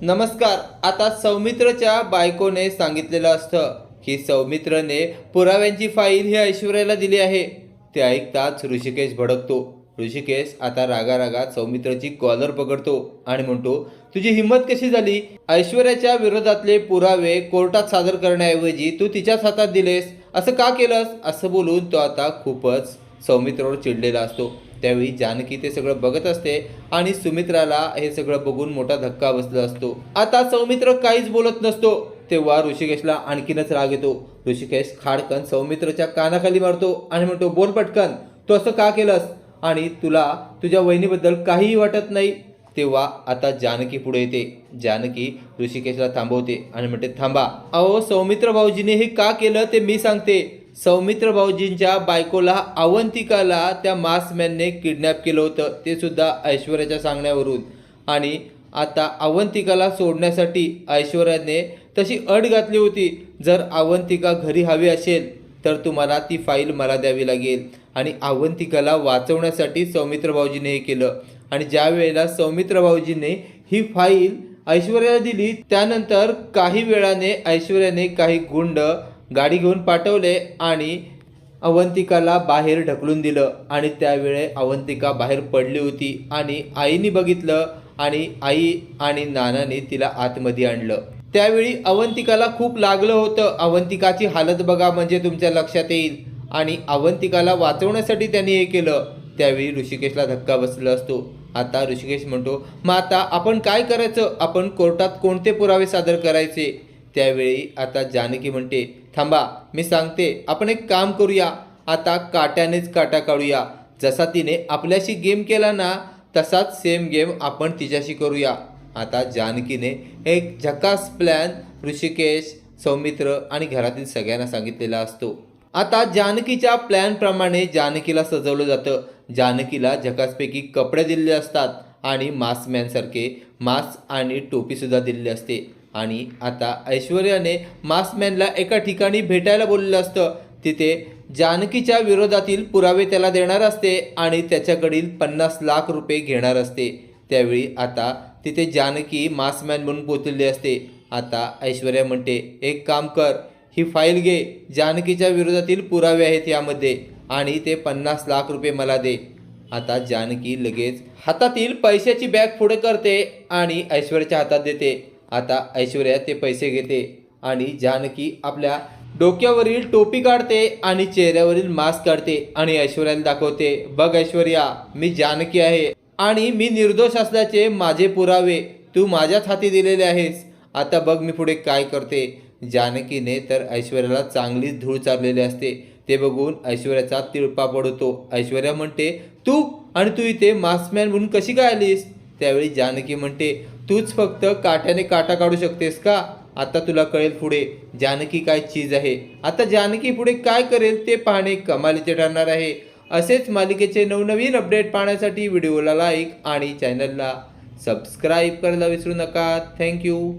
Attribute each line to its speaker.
Speaker 1: नमस्कार आता सौमित्रच्या बायकोने सांगितलेलं असतं की सौमित्रने पुराव्यांची फाईल ही ऐश्वर्याला दिली आहे. ते ऐकताच ऋषिकेश भडकतो. ऋषिकेश आता रागा रागात सौमित्रची कॉलर पकडतो आणि म्हणतो तुझी हिंमत कशी झाली? ऐश्वर्याच्या विरोधातले पुरावे कोर्टात सादर करण्याऐवजी तू तिच्याच हातात दिलेस. असं का केलंस? असं बोलून तो आता खूपच सौमित्रावर चिडलेला असतो. त्यावेळी जानकी ते सगळं बघत असते आणि सुमित्राला हे सगळं बघून मोठा धक्का बसला असतो. आता सौमित्र काहीच बोलत नसतो. तेव्हा ऋषिकेशला आणखीनच राग येतो. ऋषिकेश खाडकन सौमित्रच्या कानाखाली मारतो आणि म्हणतो बोल पटकन तू असं का केलंस? आणि तुला तुझ्या वहिनीबद्दल काहीही वाटत नाही. तेव्हा आता जानकी पुढे येते. जानकी ऋषिकेशला थांबवते आणि म्हणते थांबा. अहो सौमित्र भाऊजीने हे का केलं ते मी सांगते. सौमित्र भाऊजींच्या बायकोला अवंतिकाला त्या मासमॅनने किडनॅप केलं होतं. ते सुद्धा ऐश्वर्याच्या सांगण्यावरून. आणि आता अवंतिकाला सोडण्यासाठी ऐश्वर्याने तशी अट घातली होती. जर अवंतिका घरी हवी असेल तर तुम्हाला ती फाईल मला द्यावी लागेल. आणि अवंतिकाला वाचवण्यासाठी सौमित्र भाऊजीने हे केलं. आणि ज्या वेळेला सौमित्र भाऊजीने ही फाईल ऐश्वर्याला दिली त्यानंतर काही वेळाने ऐश्वर्याने काही गुंड गाडी घेऊन पाठवले आणि अवंतिकाला बाहेर ढकलून दिलं. आणि त्यावेळे अवंतिका बाहेर पडली होती आणि आईने बघितलं आणि आई आणि नानाने तिला आतमध्ये आणलं. त्यावेळी अवंतिकाला खूप लागलं होतं. अवंतिकाची हालत बघा म्हणजे तुमच्या लक्षात येईल. आणि अवंतिकाला वाचवण्यासाठी त्यांनी हे केलं. त्यावेळी ऋषिकेशला धक्का बसला असतो. आता ऋषिकेश म्हणतो मग आता आपण काय करायचं? आपण कोर्टात कोणते पुरावे सादर करायचे? त्यावेळी आता जानकी म्हणते थांबा मी सांगते आपण एक काम करूया. आता काट्यानेच काटा काढूया. जसा तिने आपल्याशी गेम केला ना तसाच सेम गेम आपण तिच्याशी करूया. आता जानकीने एक झकास प्लॅन ऋषिकेश सौमित्र आणि घरातील सगळ्यांना सांगितलेला असतो. आता जानकीच्या प्लॅनप्रमाणे जानकीला सजवलं जातं. जानकीला झकासपैकी कपडे दिलेले असतात आणि मास्कमॅनसारखे मास्क आणि टोपीसुद्धा दिलेली असते. आणि आता ऐश्वर्याने मास्कमॅनला एका ठिकाणी भेटायला बोललेलं असतं. तिथे जानकीच्या विरोधातील पुरावे त्याला देणार असते आणि त्याच्याकडील पन्नास लाख रुपये घेणार असते. त्यावेळी आता तिथे जानकी मास्कमॅन म्हणून पोचलेली असते. आता ऐश्वर्या म्हणते एक काम कर ही फाईल घे. जानकीच्या विरोधातील पुरावे आहेत यामध्ये आणि ते पन्नास लाख रुपये मला दे. आता जानकी लगेच हातातील पैशाची बॅग पुढे करते आणि ऐश्वर्याच्या हातात देते. आता ऐश्वर्या ते पैसे घेते आणि जानकी आपल्या डोक्यावरील टोपी काढते आणि चेहऱ्यावरील मास्क काढते आणि ऐश्वर्याला दाखवते बघ ऐश्वर्या मी जानकी आहे आणि मी निर्दोष असल्याचे माझे पुरावे तू माझ्याच हाती दिलेले आहेस. आता बघ मी पुढे काय करते. जानकीने तर ऐश्वर्याला चांगलीच धूळ चाललेली असते. ते बघून ऐश्वर्याचा तिळपा पडतो. ऐश्वर्या म्हणते तू आणि तू इथे मास्कमॅन म्हणून कशी काय आलीस? त्यावेळी जानकी म्हणते तूच फक्त काट्याने काटा काढू शकतेस का? आता तुला कळेल पुढे जानकी काय चीज आहे. आता जानकी पुढे काय करेल ते पाहणे कमालीचे ठरणार आहे. असेच मालिकेचे नवनवीन अपडेट पाहण्यासाठी व्हिडिओला लाईक आणि चॅनलला सबस्क्राईब करायला विसरू नका. थँक्यू